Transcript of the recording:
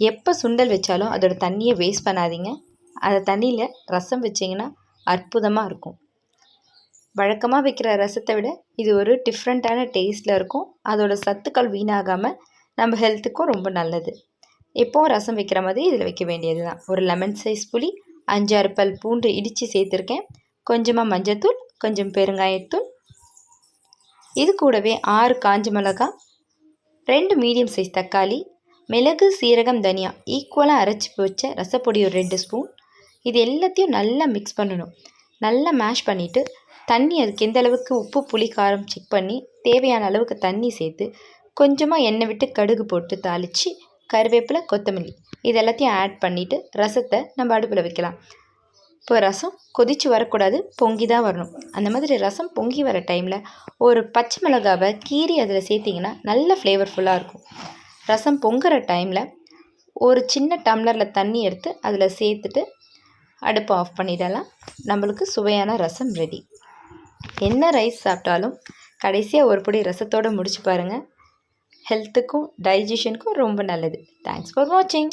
எப்போ சுண்டல் வச்சாலும் அதோட தண்ணியை வேஸ்ட் பண்ணாதீங்க. அந்த தண்ணியில் ரசம் வச்சிங்கன்னா அற்புதமாக இருக்கும். வழக்கமாக வைக்கிற ரசத்தை விட இது ஒரு டிஃப்ரெண்ட்டான டேஸ்ட்டில் இருக்கும். அதோடய சத்துக்கள் வீணாகாமல் நம்ம ஹெல்த்துக்கும் ரொம்ப நல்லது. எப்போவும் ரசம் வைக்கிற மாதிரி இதில் வைக்க வேண்டியது தான் ஒரு லெமன் சைஸ் புளி அஞ்சாறு பல் பூண்டு இடித்து சேர்த்துருக்கேன். கொஞ்சமாக மஞ்சத்தூள் கொஞ்சம் பெருங்காயத்தூள். இது கூடவே ஆறு காஞ்ச மிளகா ரெண்டு மீடியம் சைஸ் தக்காளி மிளகு சீரகம் தனியா. ஈக்குவலாக அரைச்சி வச்ச ரசப்பொடி ஒரு ரெண்டு ஸ்பூன். இது எல்லாத்தையும் நல்லா மிக்ஸ் பண்ணணும். நல்லா மேஷ் பண்ணிவிட்டு தண்ணி அதுக்கு எந்த அளவுக்கு உப்பு புளி காரம் செக் பண்ணி தேவையான அளவுக்கு தண்ணி சேர்த்து கொஞ்சமாக எண்ணெய் விட்டு கடுகு போட்டு தாளித்து கருவேப்பிலை கொத்தமல்லி. இது எல்லாத்தையும் ஆட் பண்ணிவிட்டு ரசத்தை நம்ம அடுப்பில் வைக்கலாம். இப்போ ரசம் கொதித்து வரக்கூடாது பொங்கி தான் வரணும். அந்த மாதிரி ரசம் பொங்கி வர டைமில் ஒரு பச்சை மிளகாவை கீறி அதில் சேர்த்திங்கன்னா நல்ல ஃப்ளேவர்ஃபுல்லாக இருக்கும். ரசம் பொங்குற டைமில் ஒரு சின்ன டம்ளரில் தண்ணி எடுத்து அதில் சேர்த்துட்டு அடுப்பை ஆஃப் பண்ணிடலாம். நம்மளுக்கு சுவையான ரசம் ரெடி என்ன ரைஸ் சாப்பிட்டாலும் கடைசியாக ஒரு பொடி ரசத்தோடு முடிச்சு பாருங்கள் ஹெல்த்துக்கும் டைஜஷனுக்கும் ரொம்ப நல்லது. தேங்க்ஸ் ஃபார் வாட்சிங்